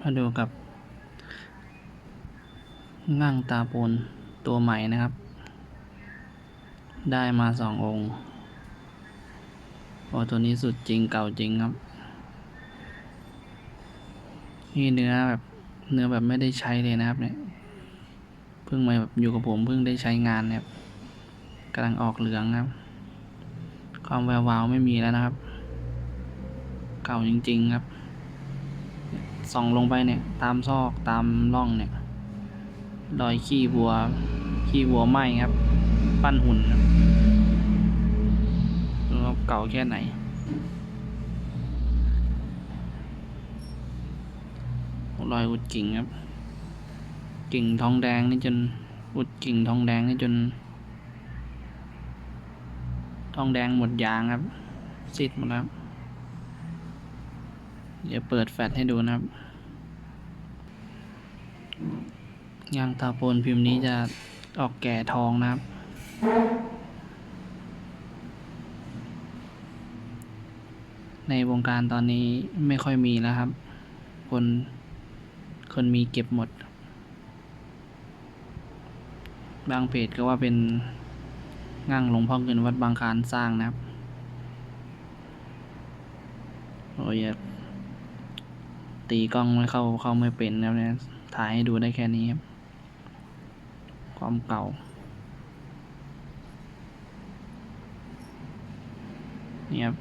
มาดูกับง่างตาปูนตัวใหม่นะครับ ได้มาสององค์โอ้ตัวนี้สุดจริงเก่าจริงครับ นี่เนื้อแบบเนื้อแบบไม่ได้ใช้เลยนะครับเนี่ยเพิ่งมาแบบอยู่กับผมเพิ่งได้ใช้งานเนี่ยกำลังออกเหลืองครับ ความแวววาวไม่มีแล้วนะครับ เก่าจริง ๆ ครับ ส่องลงไปเนี่ยตามซอกตามร่องเนี่ยรอยขี้วัว ขี้วัวไหมครับ ปั้นหุ่นครับเก่าแค่ไหน รอยอุดกิ่งครับ กิ่งทองแดงนี่จนอุดกิ่งทองแดงนี่จน ทองแดงหมดยางครับ ซิดหมดแล้ว เดี๋ยวเปิดแฟลชให้ดูนะครับ ยางตาโปนพิมพ์นี้จะออกแก่ทองนะครับ ในวงการตอนนี้ไม่ค่อยมีแล้วครับ คน คนมีเก็บหมด บางเพจก็ว่าเป็นง่างหลวงพ่อเงินวัดบางคานสร้างนะครับโอ้ยอย่า ตีกล้องไม่เข้าเข้าไม่เป็นแล้วเนี่ยถ่ายให้ดูได้แค่นี้ครับ ความเก่า นี่ครับ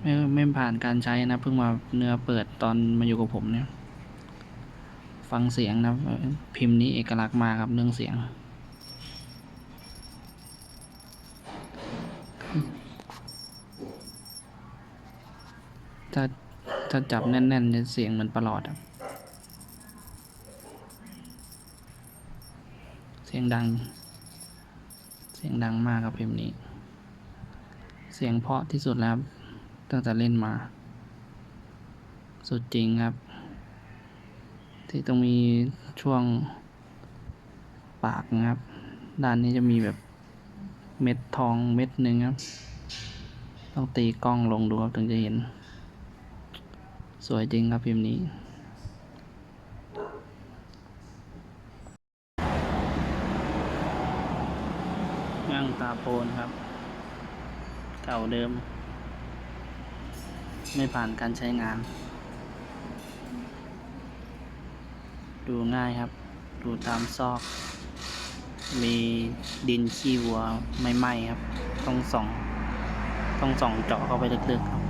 ไม่ไม่ผ่านการใช้นะเพิ่งมาเนื้อเปิดตอนมาอยู่กับผมเนี่ย ฟังเสียงนะพิมพ์นี้เอกลักษณ์มากครับเรื่องเสียงถ้า ถ้าจับแน่นๆจะเสียงเหมือนประหลอดครับเสียงดัง เสียงดังมากครับเพลงนี้ เสียงเพาะที่สุดแล้วตั้งแต่เล่นมา สุดจริงครับ ที่ต้องมีช่วงปากนะครับ ด้านนี้จะมีแบบเม็ดทองเม็ดหนึ่งครับ ต้องตีกล้องลงดูครับถึงจะเห็น สวยจริงครับพิมพ์นี้ง่างตาโปนครับ เก่าเดิม ไม่ผ่านการใช้งาน ดูง่ายครับ ดูตามซอก มีดินขี้วัวไม่ไหม้ครับ ต้องส่อง ต้องส่องเจาะเข้าไปลึกๆครับ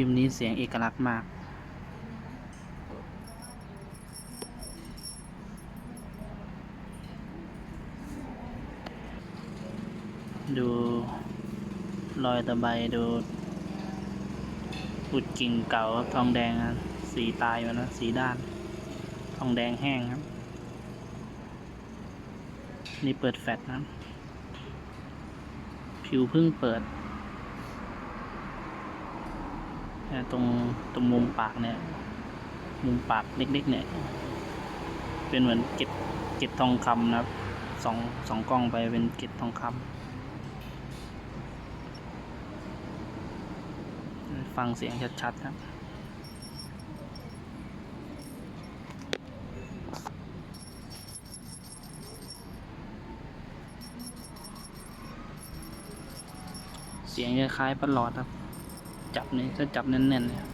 พิมพ์นี้เสียงเอกลักษณ์มาก ดูรอยตะไบดูอุดกิ่งเก่าครับทองแดงสีตายมาแล้วสีด้าน ทองแดงแห้งครับ นี่เปิดแฟลชนะผิวเพิ่งเปิดแตรงตรงมุมปากเนี่ย มุมปากเล็กๆเนี่ย เป็นเหมือนเกล็ดเกล็ดทองคำนะครับสองสองกล้องไปเป็นเกล็ดทองคำฟังเสียงชัดๆครับเสียงจะคล้ายประหลอดครับ จับนี่จะจับแน่นๆเนี่ย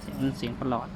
เสียงเสียงประหลอด